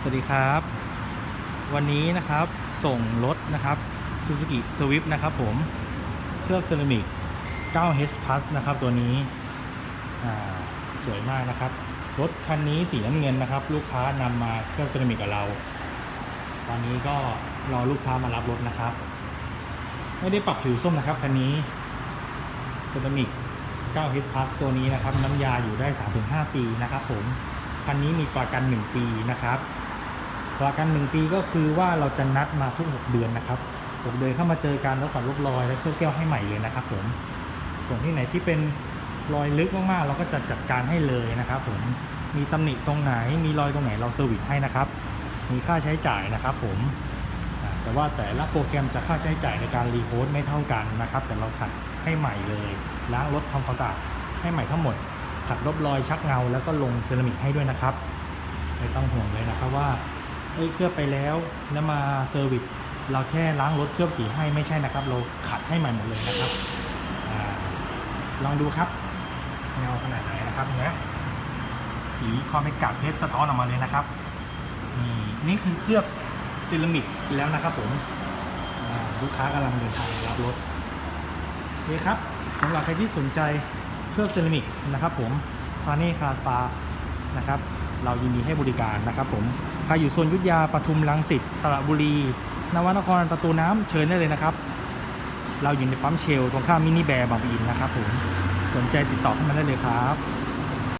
สวัสดีครับ วันนี้นะครับส่งรถนะครับ Suzuki Swift นะครับผม เคลือบเซรามิก 9H Plus นะครับตัวนี้สวยมากนะครับ รถคันนี้สีน้ำเงินนะครับ ลูกค้านำมาเคลือบเซรามิกกับเรา ตอนนี้ก็รอลูกค้ามารับรถนะครับ ไม่ได้ปรับผิวส้มนะครับคันนี้เซรามิก 9H Plus ตัวนี้นะครับ น้ำยาอยู่ได้ 3-5 ปีนะครับผมคันนี้มีประกัน 1 ปีนะครับ ประกัน 1 ปีก็คือว่าเราจะนัดมาทุก 6 เดือนนะครับ6เดือนเข้ามาเจอกันแล้วขัดลบรอยและเคลือบแก้วให้ใหม่เลยนะครับผมส่วนที่ไหนที่เป็นรอยลึกมากๆ เราก็จะจัดการให้เลยนะครับผมมีตำหนิตรงไหนมีรอยตรงไหนเราเซอร์วิสให้นะครับ มีค่าใช้จ่ายนะครับผมแต่ว่าแต่ละโปรแกรมจะค่าใช้จ่ายในการรีโคดไม่เท่ากันนะครับ แต่เราขัดให้ใหม่เลยล้างรถทำความสะอาดให้ใหม่ทั้งหมด ขัดลบรอยชักเงา แล้วก็ลงเซรามิกให้ด้วยนะครับ ไม่ต้องห่วงเลยนะครับว่า เอ้ยเคลือบไปแล้วแล้วมาเซอร์วิสเราแค่ล้างรถเคลือบสีให้ไม่ใช่นะครับ เราขัดให้ใหม่หมดเลยนะครับอลองดูครับเงาขนาดไหนนะครับเนไหมสีความเป็นกากเพชรสะท้อนออกมาเลยนะครับนี่นี่คือเคลือบเซรามิกแล้วนะครับผมลูกค้ากำลังเดินทางรับรถโอเคครับสำหรับใครที่สนใจเคลือบเซรามิกนะครับ ผมซานี่คาสปานะครับ เรายินดีให้บริการนะครับผมใครอยู่โซนยุทธยาปทุมรังสิตสระบุรี นวนครประตูน้ำเชิญได้เลยนะครับ เราอยู่ในปั๊มเชลตรงข้ามมินิแบร์บางปะอินนะครับผมสนใจติดต่อเข้ามาได้เลยครับ